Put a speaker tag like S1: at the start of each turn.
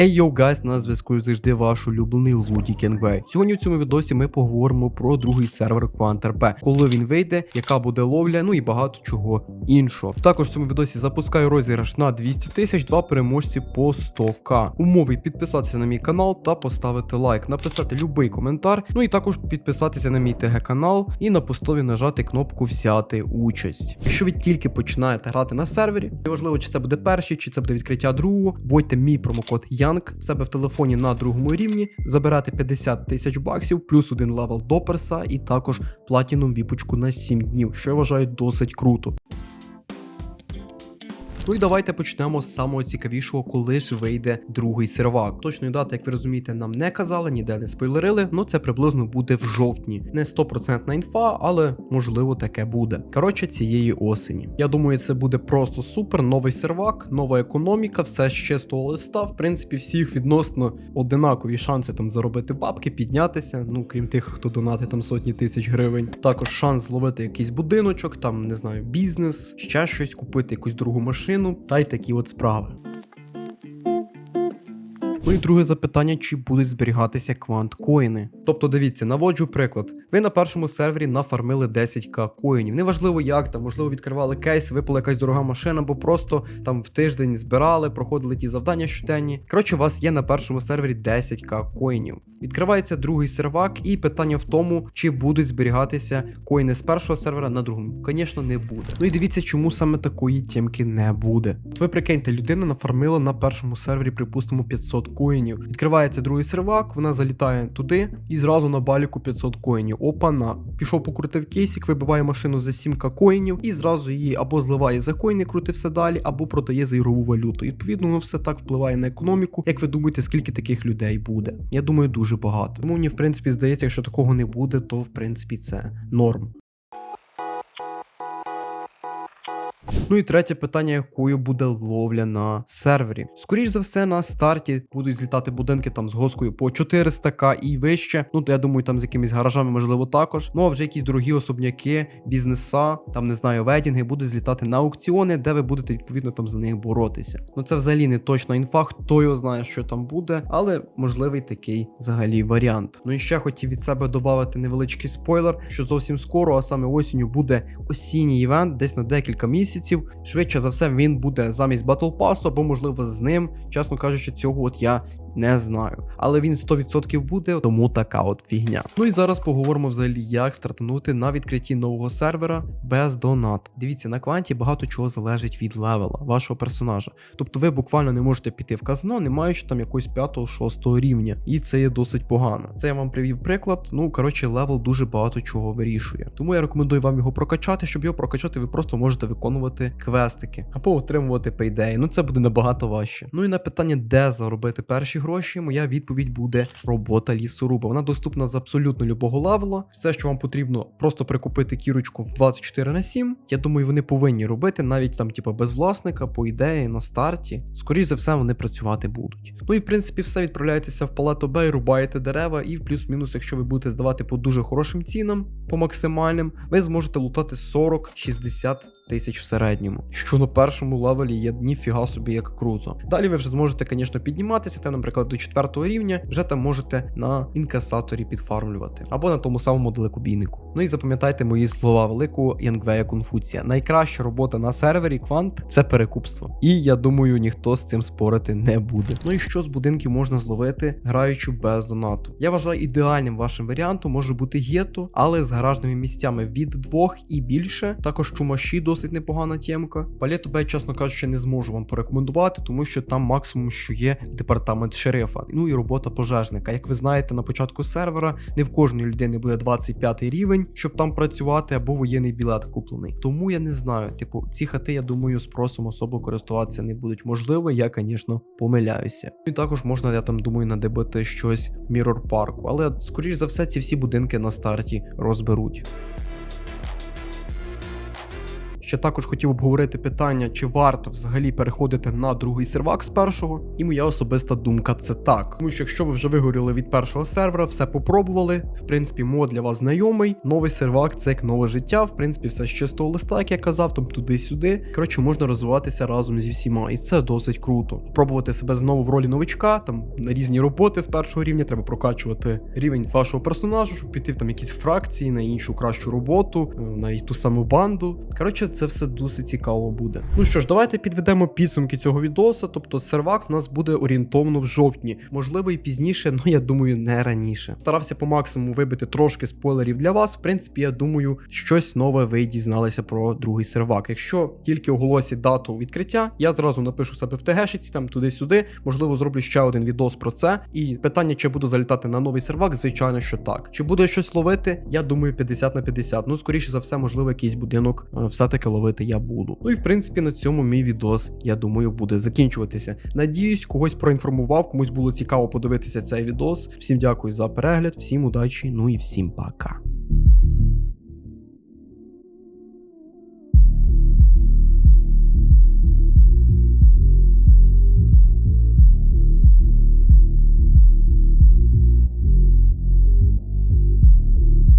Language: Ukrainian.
S1: Ей йоу гайс, на зв'язку завжди ваш улюблений Луді Кенгвей. Сьогодні в цьому відосі ми поговоримо про другий сервер QuantRP, коли він вийде, яка буде ловля, ну і багато чого іншого. Також в цьому відосі запускаю розіграш на 200 тисяч, два переможці по 100к. Умови підписатися на мій канал та поставити лайк, написати будь-який коментар, ну і також підписатися на мій ТГ канал і на постові нажати кнопку взяти участь. Якщо ви тільки починаєте грати на сервері, неважливо, чи це буде перший, чи це буде відкриття другого, вводьте мій промокод Young в себе в телефоні на другому рівні, забирати 50 тисяч баксів, плюс один левел до перса, і також платіном віпочку на 7 днів, що я вважаю досить круто. Ну і давайте почнемо з самого цікавішого, коли ж вийде другий сервак. Точної дати, як ви розумієте, нам не казали, ніде не спойлерили, але це приблизно буде в жовтні. Не 100% інфа, але можливо таке буде. Коротше, цієї осені. Я думаю, це буде просто супер. Новий сервак, нова економіка, все з чистого листа. В принципі, всіх відносно одинакові шанси там заробити бабки, піднятися. Ну крім тих, хто донатить там сотні тисяч гривень. Також шанс зловити якийсь будиночок, там не знаю, бізнес, ще щось, купити якусь другу машину та й такі от справи. Ну і друге запитання: чи будуть зберігатися квант-коїни? Тобто, дивіться, наводжу приклад. Ви на першому сервері нафармили 10к коїнів. Неважливо, як там, можливо, відкривали кейс, випала якась дорога машина, бо просто там в тиждень збирали, проходили ті завдання щоденні. Коротше, у вас є на першому сервері 10к коїнів. Відкривається другий сервак, і питання в тому, чи будуть зберігатися коїни з першого сервера на другому. Звісно, не буде. Ну і дивіться, чому саме такої тємки не буде. От ви прикиньте, людина нафармила на першому сервері, припустимо, 500 коїнів. Відкривається другий сервак, вона залітає туди і зразу на баліку 500 коїнів. Опана. Пішов покрутив кейсик, вибиває машину за 7к коїнів і зразу її або зливає за коїни, крути все далі, або продає за ігрову валюту. І, відповідно, воно все так впливає на економіку. Як ви думаєте, скільки таких людей буде? Я думаю, дуже багато. Тому мені, в принципі, здається, якщо такого не буде, то в принципі це норм. Ну і третє питання, якою буде ловля на сервері. Скоріш за все, на старті будуть злітати будинки там з госкою по 400к і вище. Ну то я думаю, там з якимись гаражами, можливо, також. Ну а вже якісь дорогі особняки, бізнеса, там не знаю, ведінги будуть злітати на аукціони, де ви будете відповідно там за них боротися. Ну це взагалі не точно інфа, хто його знає, що там буде, але можливий такий взагалі варіант. Ну і ще хотів від себе додати невеличкий спойлер, що зовсім скоро, а саме осінню, буде осінній івент, десь на декілька місяців. Швидше за все, він буде замість Battle Pass, або можливо з ним. Чесно кажучи, цього от я не знаю. Але він 100% буде, тому така от фігня. Ну і зараз поговоримо взагалі, як стартанути на відкритті нового сервера без донат. Дивіться, на кванті багато чого залежить від левела вашого персонажа. Тобто ви буквально не можете піти в казино, не маючи там якогось 5-6 рівня. І це є досить погано. Це я вам привів приклад. Ну коротше, левел дуже багато чого вирішує. Тому я рекомендую вам його прокачати. Щоб його прокачати, ви просто можете виконувати квестики або отримувати пейдеї. Ну це буде набагато важче. Ну і на питання, де заробити перші гроші, моя відповідь буде робота лісоруба. Вона доступна з абсолютно любого левела. Все, що вам потрібно, просто прикупити кірочку в 24 на 7. Я думаю, вони повинні робити навіть там, типу, без власника, по ідеї, на старті. Скоріше за все, вони працювати будуть. Ну і в принципі, все відправляєтеся в палето Б, рубаєте дерева, і в плюс-мінус, якщо ви будете здавати по дуже хорошим цінам, по максимальним, ви зможете лутати 40-60 тисяч в середньому. Що на першому левелі є ніфіга собі як круто. Далі ви вже зможете, звісно, підніматися, та, наприклад, до четвертого рівня вже там можете на інкасаторі підфармлювати або на тому самому далекобійнику. Ну і запам'ятайте мої слова великого Янгвея Конфуція. Найкраща робота на сервері Квант це перекупство. І я думаю, ніхто з цим спорити не буде. Ну і що з будинків можна зловити, граючи без донату? Я вважаю, ідеальним вашим варіантом може бути гетто, але з гаражними місцями від двох і більше. Також чумаші досить непогана тємка. Палету Бей, чесно кажучи, не зможу вам порекомендувати, тому що там максимум, що є департамент шерифа. Ну і робота пожежника. Як ви знаєте, на початку сервера не в кожної людини буде 25 рівень, щоб там працювати, або воєнний білет куплений. Тому я не знаю. Типу, ці хати, я думаю, спросом особо користуватися не будуть. Можливо, я, звісно, помиляюся. І також можна, я там думаю, надибати щось в Mirror парку, але скоріш за все, ці всі будинки на старті розберуть. Ще також хотів обговорити питання, чи варто взагалі переходити на другий сервак з першого. І моя особиста думка це так. Тому що якщо ви вже вигоріли від першого сервера, все попробували. В принципі, мод для вас знайомий. Новий сервак це як нове життя. В принципі, все з чистого листа, як я казав, там туди-сюди. Коротше, можна розвиватися разом зі всіма, і це досить круто. Пробувати себе знову в ролі новичка, там на різні роботи з першого рівня, треба прокачувати рівень вашого персонажу, щоб піти в там якісь фракції на іншу кращу роботу, е, на ту саму банду. Коротше, це все досить цікаво буде. Ну що ж, давайте підведемо підсумки цього відосу. Тобто сервак в нас буде орієнтовно в жовтні, можливо, і пізніше, ну я думаю, не раніше. Старався по максимуму вибити трошки спойлерів для вас. В принципі, я думаю, щось нове ви дізналися про другий сервак. Якщо тільки оголосять дату відкриття, я зразу напишу себе в ТГшиці, там туди-сюди. Можливо, зроблю ще один відос про це. І питання, чи буду залітати на новий сервак, звичайно, що так. Чи буду я щось ловити? Я думаю, 50 на 50. Ну, скоріше за все, можливо, якийсь будинок е, все-таки ловити я буду. Ну і в принципі на цьому мій відос, я думаю, буде закінчуватися. Надіюсь, когось проінформував, комусь було цікаво подивитися цей відос. Всім дякую за перегляд, всім удачі, ну і всім пока.